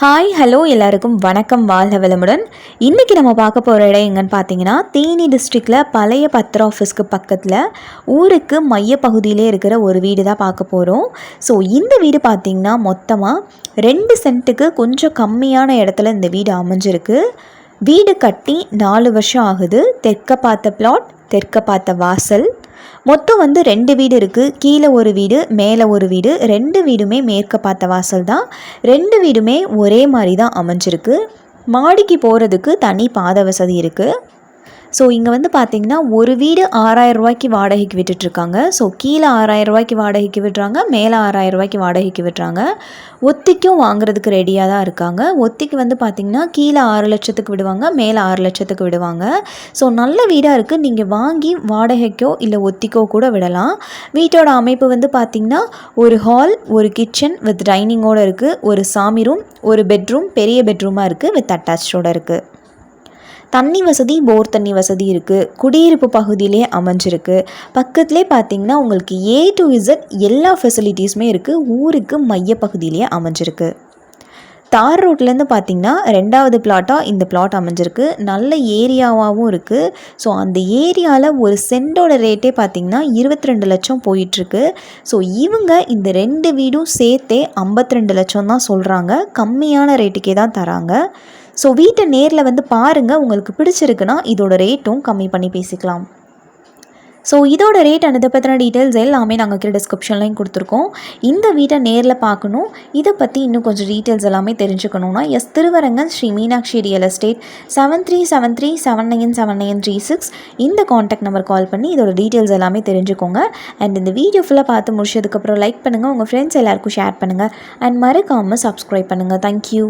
Hi hello எல்லாருக்கும் வணக்கம் வாழ்க வளமுடன். இன்றைக்கி நம்ம பார்க்க போகிற இடம் எங்கன்னு பார்த்தீங்கன்னா தேனி டிஸ்ட்ரிக்டில் பழைய பத்திர ஆஃபீஸ்க்கு பக்கத்தில் ஊருக்கு மையப்பகுதியிலே இருக்கிற ஒரு வீடு தான் பார்க்க போகிறோம் ஸோ இந்த வீடு பார்த்திங்கன்னா மொத்தமாக ரெண்டு சென்ட்டுக்கு கொஞ்சம் கம்மியான இடத்துல இந்த வீடு அமைஞ்சிருக்கு. வீடு கட்டி நாலு வருஷம் ஆகுது. தெற்க பார்த்த பிளாட் தெற்க பார்த்த வாசல் மொத்தம் வந்து ரெண்டு வீடு இருக்குது கீழே ஒரு வீடு மேலே ஒரு வீடு. ரெண்டு வீடுமே மேற்க பார்த்த வாசல் தான். ரெண்டு வீடுமே ஒரே மாதிரி தான் அமைஞ்சிருக்கு. மாடிக்கு போகிறதுக்கு தனி பாத வசதி இருக்குது ஸோ இங்கே வந்து பார்த்திங்கன்னா ஒரு வீடு ஆறாயிரம் ரூபாய்க்கு வாடகைக்கு விட்டுட்ருக்காங்க. ஸோ கீழே ஆறாயிரம் ரூபாய்க்கு வாடகைக்கு விடுறாங்க மேலே ஆறாயிரம் ரூபாய்க்கு வாடகைக்கு விடுறாங்க. ஒத்திக்கும் வாங்குறதுக்கு ரெடியாக தான் இருக்காங்க. ஒத்திக்கு வந்து பார்த்திங்கன்னா கீழே ஆறு லட்சத்துக்கு விடுவாங்க மேலே ஆறு லட்சத்துக்கு விடுவாங்க. ஸோ நல்ல வீடாக இருக்குது நீங்கள் வாங்கி வாடகைக்கோ இல்லை ஒத்திக்கோ கூட விடலாம். வீட்டோட அமைப்பு வந்து பார்த்திங்கன்னா ஒரு ஹால் ஒரு கிச்சன் வித் டைனிங்கோடு இருக்குது ஒரு சாமி ரூம் ஒரு பெட்ரூம் பெரிய பெட்ரூமாக இருக்குது வித் அட்டாச்சோடு இருக்குது தண்ணி வசதி போர் தண்ணி வசதி இருக்குது குடியிருப்பு பகுதியிலே அமைஞ்சிருக்கு. பக்கத்துலேயே பார்த்தீங்கன்னா உங்களுக்கு ஏ டு இசட் எல்லா ஃபெசிலிட்டிஸுமே இருக்குது ஊருக்கு மையப்பகுதியிலே அமைஞ்சிருக்கு. தார் ரோட்லேருந்து பார்த்தீங்கன்னா ரெண்டாவது பிளாட்டாக இந்த பிளாட் அமைஞ்சிருக்கு. நல்ல ஏரியாவாகவும் இருக்குது ஸோ அந்த ஏரியாவில் ஒரு சென்டோட ரேட்டே பார்த்திங்கன்னா இருபத்தி ரெண்டு லட்சம் போயிட்டுருக்கு. ஸோ இவங்க இந்த ரெண்டு வீடும் சேர்த்தே ஐம்பத்தி ரெண்டு லட்சம் தான் சொல்கிறாங்க கம்மியான ரேட்டுக்கே தான் தராங்க. ஸோ வீட்டை நேரில் வந்து பாருங்கள் உங்களுக்கு பிடிச்சிருக்குன்னா இதோட ரேட்டும் கம்மி பண்ணி பேசிக்கலாம். ஸோ இதோட ரேட் அண்ட் இதை பற்றின டீட்டெயில்ஸ் எல்லாமே நாங்கள் கீழே டிஸ்கிரிப்ஷன்லையும் கொடுத்துருக்கோம். இந்த வீட்டை நேரில் பார்க்கணும். இதை பற்றி இன்னும் கொஞ்சம் டீட்டெயில்ஸ் எல்லாமே தெரிஞ்சுக்கணுன்னா S Thiruvarangan Sri Meenakshi real estate seven three seven three seven nine seven nine three six இந்த காண்டாக்ட் நம்பர் கால் பண்ணி இதோட டீட்டெயில்ஸ் எல்லாமே தெரிஞ்சுக்கோங்க. அண்ட் இந்த வீடியோ ஃபுல்லாக பார்த்து முடிச்சதுக்கப்புறம் லைக் பண்ணுங்கள் உங்கள் ஃப்ரெண்ட்ஸ் எல்லாருக்கும் ஷேர் பண்ணுங்கள் அண்ட் மறக்காமல் சப்ஸ்கிரைப் பண்ணுங்கள் தேங்க்யூ